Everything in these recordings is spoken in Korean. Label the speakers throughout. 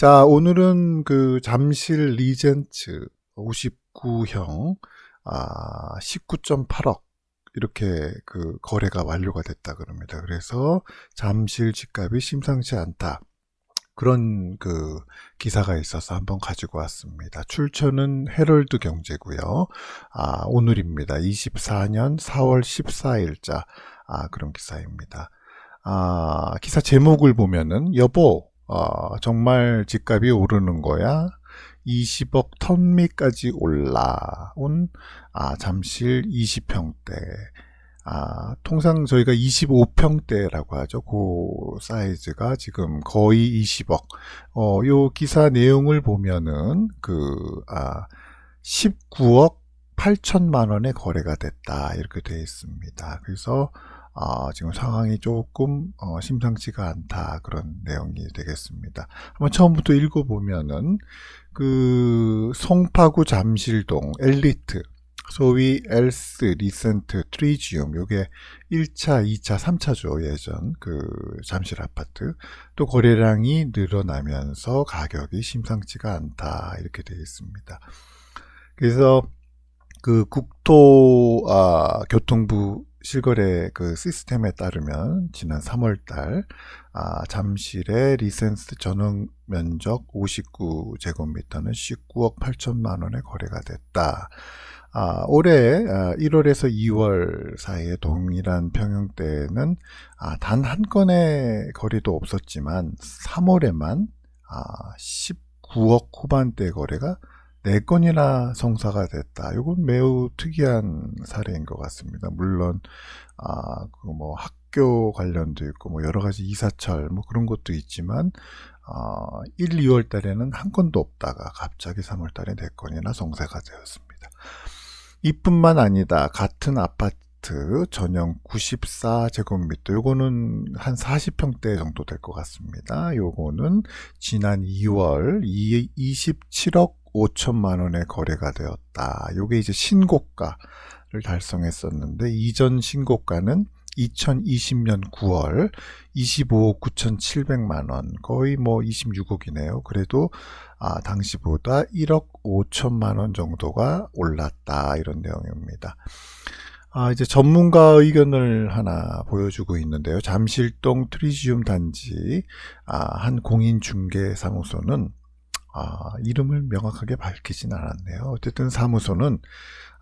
Speaker 1: 자, 오늘은 그 잠실 리젠츠 59형, 아, 19.8억. 이렇게 그 거래가 완료가 됐다 그럽니다. 그래서 잠실 집값이 심상치 않다. 그런 그 기사가 있어서 한번 가지고 왔습니다. 출처는 헤럴드 경제고요. 아, 오늘입니다. 24년 4월 14일자 아, 그런 기사입니다. 아, 기사 제목을 보면은 여보 어, 정말 집값이 오르는 거야. 20억 턴미까지 올라온 아, 잠실 20평대. 아, 통상 저희가 25평대라고 하죠. 그 사이즈가 지금 거의 20억. 어, 요 기사 내용을 보면은 그 아, 19억 8천만 원의 거래가 됐다. 이렇게 되어 있습니다. 그래서 어, 지금 상황이 조금 어, 심상치가 않다 그런 내용이 되겠습니다. 한번 처음부터 읽어보면은 그 송파구 잠실동 엘리트 소위 엘스 리센트 트리지움 요게 1차, 2차, 3차죠 예전 그 잠실 아파트 또 거래량이 늘어나면서 가격이 심상치가 않다 이렇게 되어 있습니다. 그래서 그 국토 아, 교통부 실거래 그 시스템에 따르면 지난 3월달 아, 잠실의 리센스 전용 면적 59제곱미터는 19억 8천만 원에 거래가 됐다. 아, 올해 아, 1월에서 2월 사이에 동일한 평형대는 아, 단 한 건의 거래도 없었지만 3월에만 아, 19억 후반대 거래가 4건이나 성사가 됐다. 이건 매우 특이한 사례인 것 같습니다. 물론, 아, 그 뭐 학교 관련도 있고, 뭐 여러 가지 이사철, 뭐 그런 것도 있지만, 어, 1, 2월 달에는 한 건도 없다가 갑자기 3월 달에 4건이나 성사가 되었습니다. 이뿐만 아니다. 같은 아파트 전용 94제곱미터 요거는 한 40평대 정도 될 것 같습니다. 요거는 지난 2월 27억 5천만 원에 거래가 되었다. 요게 이제 신고가를 달성했었는데 이전 신고가는 2020년 9월 25억 9,700만 원, 거의 뭐 26억이네요. 그래도 아, 당시보다 1억 5천만 원 정도가 올랐다 이런 내용입니다. 아, 이제 전문가 의견을 하나 보여주고 있는데요. 잠실동 트리지움 단지 아, 한 공인 중개 사무소는 아, 이름을 명확하게 밝히진 않았네요. 어쨌든 사무소는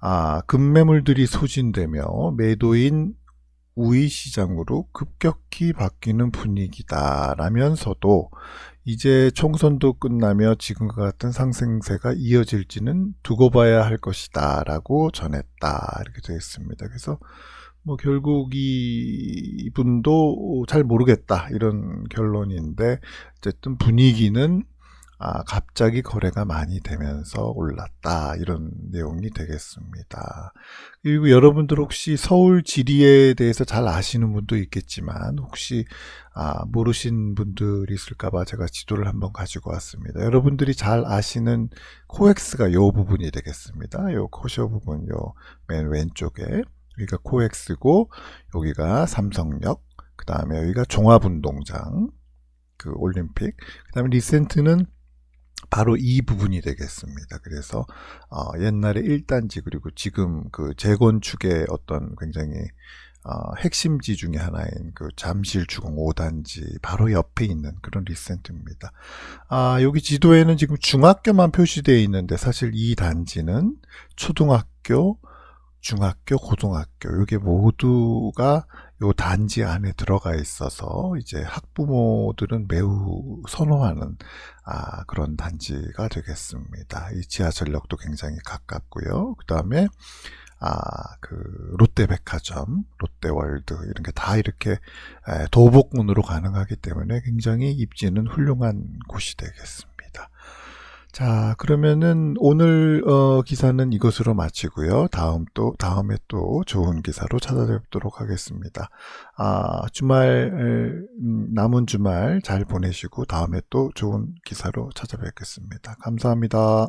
Speaker 1: 아, 급매물들이 소진되며 매도인 우위 시장으로 급격히 바뀌는 분위기다라면서도 이제 총선도 끝나며 지금과 같은 상승세가 이어질지는 두고 봐야 할 것이다라고 전했다 이렇게 되어 있습니다. 그래서 뭐 결국 이분도 잘 모르겠다 이런 결론인데 어쨌든 분위기는 아, 갑자기 거래가 많이 되면서 올랐다. 이런 내용이 되겠습니다. 그리고 여러분들 혹시 서울 지리에 대해서 잘 아시는 분도 있겠지만, 혹시, 아, 모르신 분들이 있을까봐 제가 지도를 한번 가지고 왔습니다. 여러분들이 잘 아시는 코엑스가 요 부분이 되겠습니다. 요 코쇼 부분, 요 맨 왼쪽에. 여기가 코엑스고, 여기가 삼성역, 그 다음에 여기가 종합운동장, 그 올림픽, 그 다음에 리센트는 바로 이 부분이 되겠습니다. 그래서 어, 옛날에 1단지 그리고 지금 그 재건축의 어떤 굉장히 어, 핵심지 중에 하나인 그 잠실 주공 5단지 바로 옆에 있는 그런 리센트입니다. 아, 여기 지도에는 지금 중학교만 표시되어 있는데 사실 이 단지는 초등학교, 중학교, 고등학교 이게 모두가 요 단지 안에 들어가 있어서 이제 학부모들은 매우 선호하는 아, 그런 단지가 되겠습니다. 이 지하철역도 굉장히 가깝고요. 그 다음에 아, 그 롯데백화점, 롯데월드 이런 게 다 이렇게 도복문으로 가능하기 때문에 굉장히 입지는 훌륭한 곳이 되겠습니다. 자, 그러면은 오늘 어, 기사는 이것으로 마치고요. 다음 또 다음에 또 좋은 기사로 찾아뵙도록 하겠습니다. 아, 주말 음, 남은 주말 잘 보내시고 다음에 또 좋은 기사로 찾아뵙겠습니다. 감사합니다.